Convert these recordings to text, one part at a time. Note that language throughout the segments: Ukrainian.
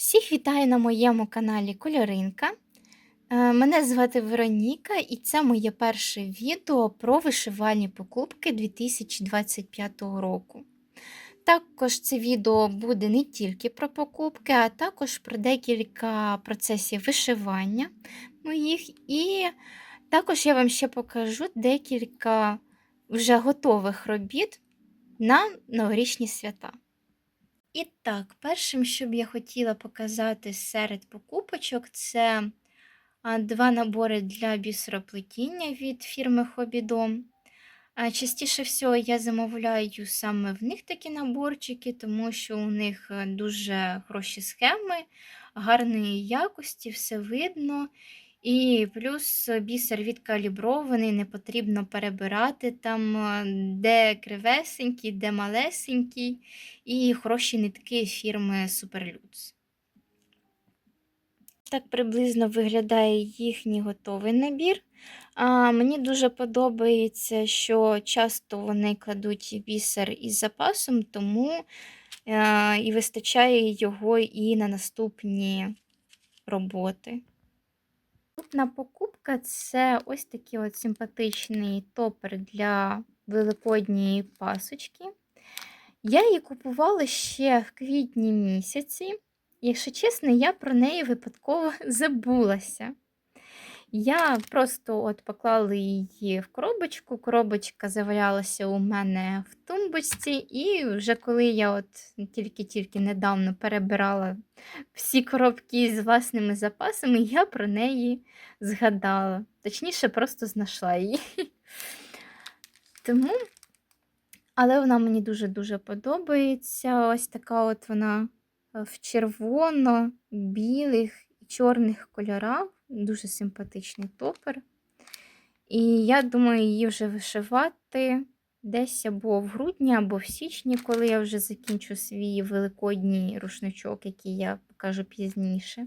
Всіх вітаю на моєму каналі Кольоринка. Е, Мене звати Вероніка, і це моє перше відео про вишивальні покупки 2025 року. Також це відео буде не тільки про покупки, а також про декілька процесів вишивання моїх. І також я вам ще покажу декілька вже готових робіт на новорічні свята. І так, першим, що б я хотіла показати серед покупочок, це два набори для бісероплетіння від фірми Hobby Частіше всього я замовляю саме в них такі наборчики, тому що у них е, дуже хороші схеми, гарної якості, все видно. І плюс бісер відкалібрований, не потрібно перебирати там, е, де кривесенький, де малесенький, і хороші нитки фірми Superlux. Так приблизно виглядає їхній готовий набір. А, Мені дуже подобається, що часто вони кладуть бісер із запасом, тому е, і вистачає його і на наступні роботи. Наступна покупка це ось такий от симпатичний топер для великодньої пасочки. Я її купувала ще в квітні місяці. Якщо чесно, я про неї випадково забулася. Я просто от поклала її в коробочку, коробочка завалялася у мене в тумбочці, і вже коли я от тільки-тільки недавно перебирала всі коробки з власними запасами, я про неї згадала. Точніше, просто знайшла її. Тому, але вона мені дуже-дуже подобається. Ось така от вона в червоно-білих і чорних кольорах. Дуже симпатичний топер. І я думаю, її вже вишивати десь або в грудні, або в січні, коли я вже закінчу свій великодній рушничок, який я покажу пізніше.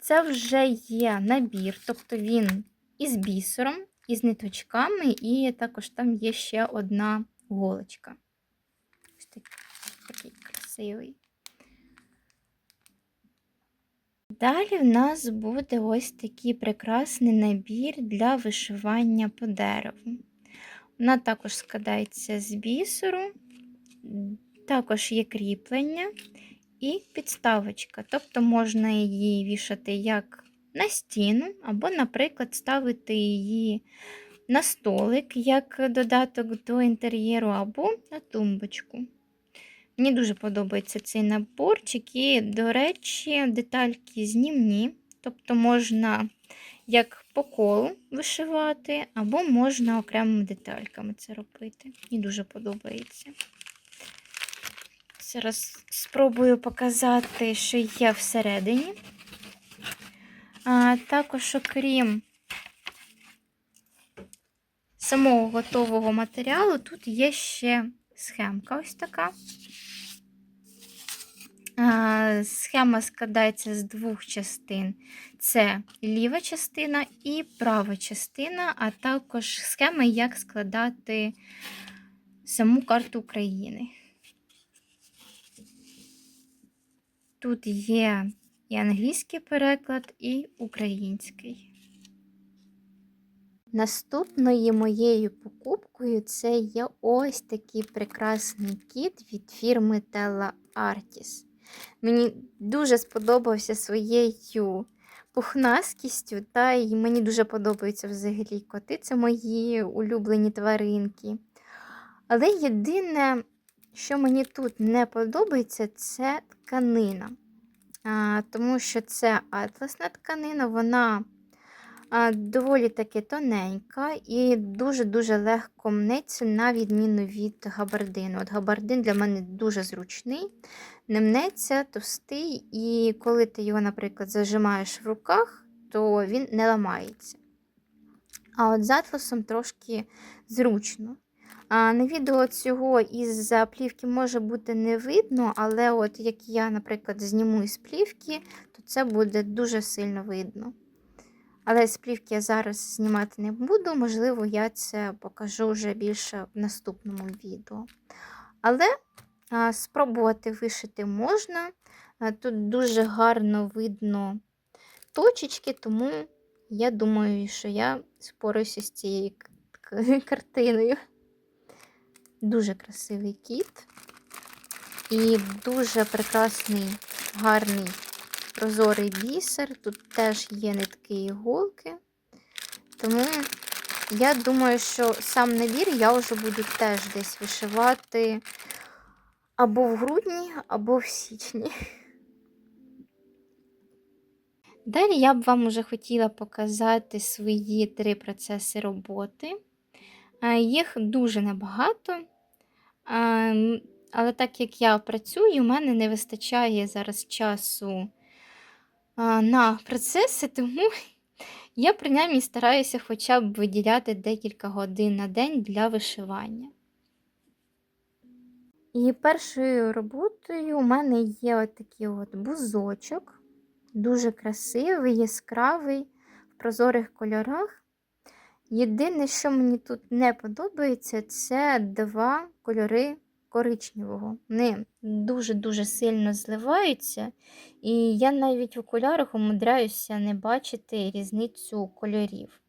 Це вже є набір, тобто він із бісером, із ниточками, і також там є ще одна голочка. Ось такий красивий. Далі в нас буде ось такий прекрасний набір для вишивання по дереву. Вона також складається з бісеру, також є кріплення і підставочка. Тобто можна її вішати як на стіну, або, наприклад, ставити її на столик, як додаток до інтер'єру, або на тумбочку. Мені дуже подобається цей наборчик, і, до речі, детальки знімні, тобто можна як по колу вишивати, або можна окремими детальками це робити. Мені дуже подобається. Зараз спробую показати, що є всередині. А Також, окрім самого готового матеріалу, тут є ще схемка ось така. Схема складається з двох частин: це ліва частина і права частина, а також схема, як складати саму карту України. Тут є і англійський переклад, і український. Наступною моєю покупкою це є ось такий прекрасний кіт від фірми Tella Artis. Мені дуже сподобався своєю пухнаскістю, та і мені дуже подобаються взагалі коти. Це мої улюблені тваринки. Але єдине, що мені тут не подобається, це тканина. А, Тому що це атласна тканина, вона доволі таки тоненька і дуже-дуже легко мнеться, на відміну від габардину. От Габардин для мене дуже зручний, не мнеться, товстий, і коли ти його, наприклад, зажимаєш в руках, то він не ламається. А от з атласом трошки зручно. А На відео цього із плівки може бути не видно, але от як я, наприклад, зніму із плівки, то це буде дуже сильно видно. Але з плівки я зараз знімати не буду, можливо, я це покажу вже більше в наступному відео. Але А, Спробувати вишити можна. А, Тут дуже гарно видно точечки, тому я думаю, що я спораюся з цією картиною. Дуже красивий кіт. І дуже прекрасний, гарний прозорий бісер. Тут теж є нитки і іголки. Тому я думаю, що сам набір я вже буду теж десь вишивати або в грудні, або в січні. Далі я б вам уже хотіла показати свої три процеси роботи. Їх дуже небагато. Але так як я працюю, у мене не вистачає зараз часу на процеси, тому я принаймні стараюся хоча б виділяти декілька годин на день для вишивання. І першою роботою у мене є отакий от бузочок, дуже красивий, яскравий, в прозорих кольорах. Єдине, що мені тут не подобається, це два кольори коричневого. Вони дуже-дуже сильно зливаються, і я навіть в окулярах умудряюся не бачити різницю кольорів.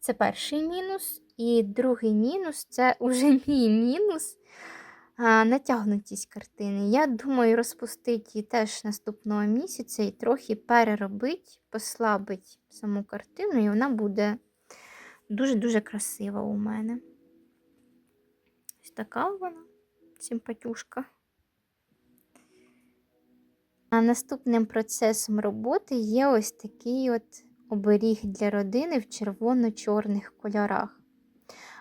Це перший мінус. І другий мінус це уже мій мінус натягнутість картини. Я думаю, розпустити її теж наступного місяця і трохи переробити, послабити саму картину, і вона буде дуже-дуже красива у мене. Ось така вона, симпатюшка. А наступним процесом роботи є ось такий от оберіг для родини в червоно-чорних кольорах.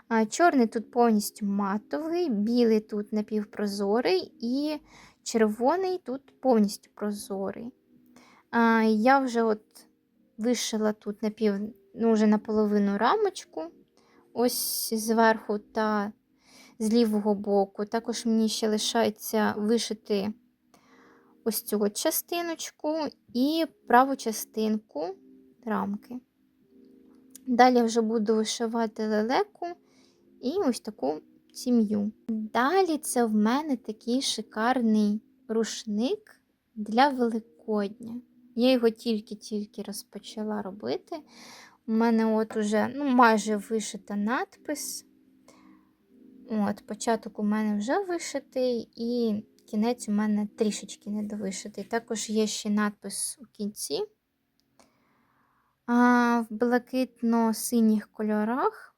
А, Чорний тут повністю матовий, білий тут напівпрозорий і червоний тут повністю прозорий. А, Я вже от вишила тут напів, ну, вже наполовину рамочку, ось зверху та з лівого боку. Також мені ще лишається вишити ось цю частиночку і праву частинку рамки. Далі вже буду вишивати лелеку і ось таку сім'ю. Далі це в мене такий шикарний рушник для Великодня. Я його тільки-тільки розпочала робити. У мене от уже ну, майже вишита надпис. От, Початок у мене вже вишитий, і кінець у мене трішечки недовишитий. Також є ще надпис у кінці. А, В блакитно-синіх кольорах.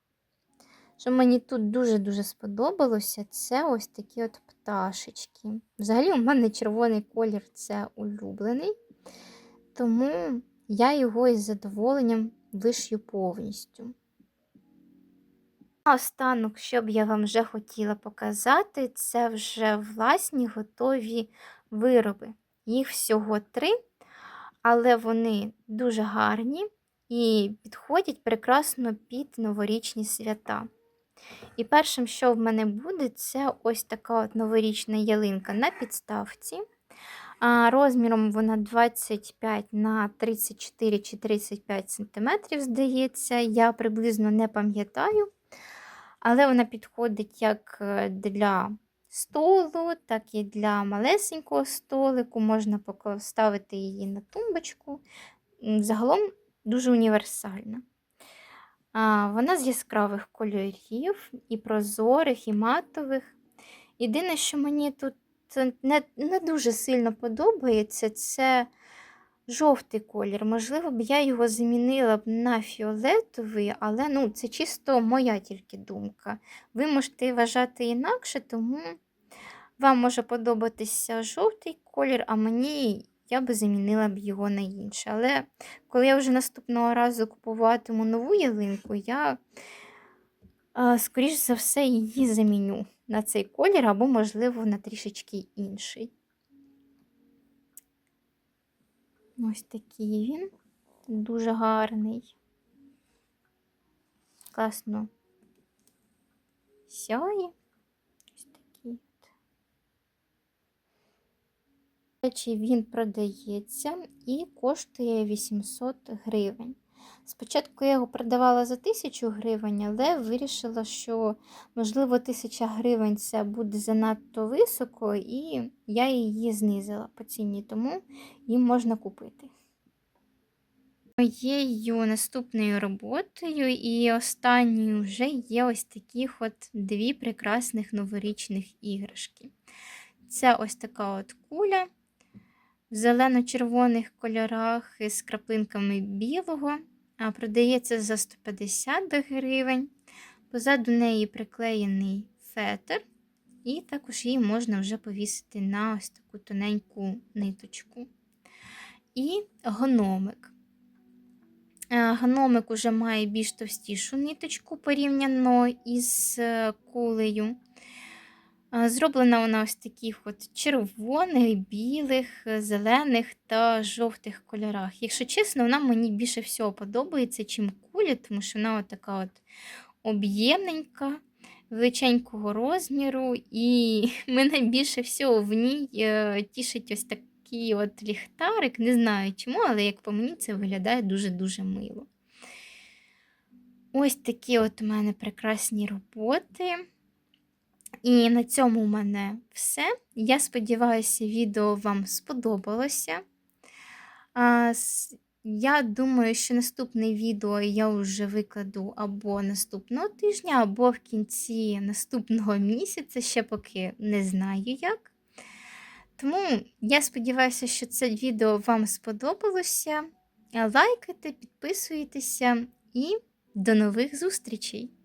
Що мені тут дуже-дуже сподобалося, це ось такі от пташечки. Взагалі, у мене червоний колір це улюблений, тому я його із задоволенням вишью повністю. Останок, що б я вам вже хотіла показати, це вже власні готові вироби. Їх всього три, але вони дуже гарні і підходять прекрасно під новорічні свята. І першим, що в мене буде, це ось така от новорічна ялинка на підставці. Розміром вона 25 на 34 чи 35 см, здається, я приблизно не пам'ятаю. Але вона підходить як е, для столу, так і для малесенького столику. Можна поставити її на тумбочку. Загалом дуже універсальна. Вона з яскравих кольорів, і прозорих, і матових. Єдине, що мені тут не, не дуже сильно подобається, це жовтий колір. Можливо, б я його замінила б на фіолетовий, але ну, це чисто моя тільки думка. Ви можете вважати інакше, тому вам може подобатися жовтий колір, а мені я би замінила б його на інше. Але коли я вже наступного разу купуватиму нову ялинку, я, скоріш за все, її заміню на цей колір, або, можливо, на трішечки інший. Ось такий він, дуже гарний. Класно сяє. Ось такий. от. Речі, він продається і коштує 800 гривень. Спочатку я його продавала за 1000 гривень, але вирішила, що, можливо, 1000 гривень це буде занадто високо, і я її знизила по ціні, тому її можна купити. Моєю наступною роботою і останньою вже є ось такі от дві прекрасних новорічних іграшки. Це ось така от куля в зелено-червоних кольорах з краплинками білого. Продається за 150 гривень. Позаду неї приклеєний фетр, і також її можна вже повісити на ось таку тоненьку ниточку. І гномик. Е, Гномик уже має більш товстішу ниточку порівняно із е, кулею. Зроблена вона ось таких от червоних, білих, е, зелених та жовтих кольорах. Якщо чесно, вона мені більше всього подобається, чим кулі, тому що вона така от об'ємненька, величенького розміру, і мене більше всього в ній е, тішить ось такий от ліхтарик. Не знаю чому, але як по мені це виглядає дуже-дуже мило. Ось такі от у мене прекрасні роботи. І на цьому у мене все. Я сподіваюся, відео вам сподобалося. Я думаю, що наступне відео я вже викладу або наступного тижня, або в кінці наступного місяця, ще поки не знаю як. Тому я сподіваюся, що це відео вам сподобалося. Лайкайте, підписуйтеся і до нових зустрічей!